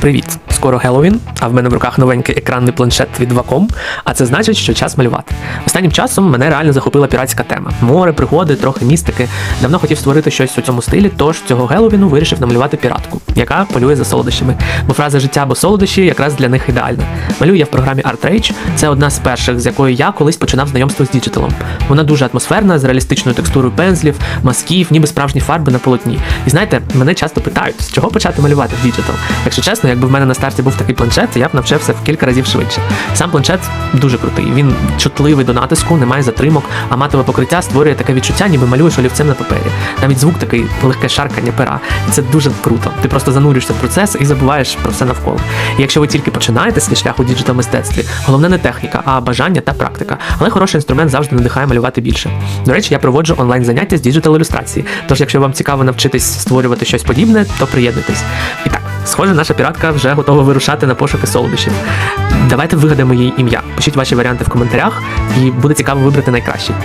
Привіт! Скоро Геловін, а в мене в руках новенький екранний планшет від Wacom, а це значить, що час малювати. Останнім часом мене реально захопила піратська тема. Море, пригоди, трохи містики. Давно хотів створити щось у цьому стилі, тож цього Геловіну вирішив намалювати піратку, яка полює за солодощами. Бо фраза життя або солодощі якраз для них ідеальна. Малюю я в програмі ArtRage. Це одна з перших, з якою я колись починав знайомство з діджиталом. Вона дуже атмосферна, з реалістичною текстурою пензлів, мазків, ніби справжні фарби на полотні. І знаєте, мене часто питають, з чого почати малювати в діджитал. Якщо чесно, якби в мене на старті був такий планшет, я б навчився в кілька разів швидше. Сам планшет дуже крутий. Він чутливий до натиску, немає затримок, а матове покриття створює таке відчуття, ніби малюєш олівцем на папері. Навіть звук такий легке шаркання пера. Це дуже круто. Ти просто занурюєшся в процес і забуваєш про все навколо. І якщо ви тільки починаєте свій шлях у діджитал мистецтві, головне не техніка, а бажання та практика. Але хороший інструмент завжди надихає малювати більше. До речі, я проводжу онлайн заняття з діджитал ілюстрації. Тож, якщо вам цікаво навчитись створювати щось подібне, то приєднуйтесь. І так, схоже, наша піратка вже готова вирушати на пошуки солодощів. Давайте вигадаємо їй ім'я. Пишіть ваші варіанти в коментарях, і буде цікаво вибрати найкращий.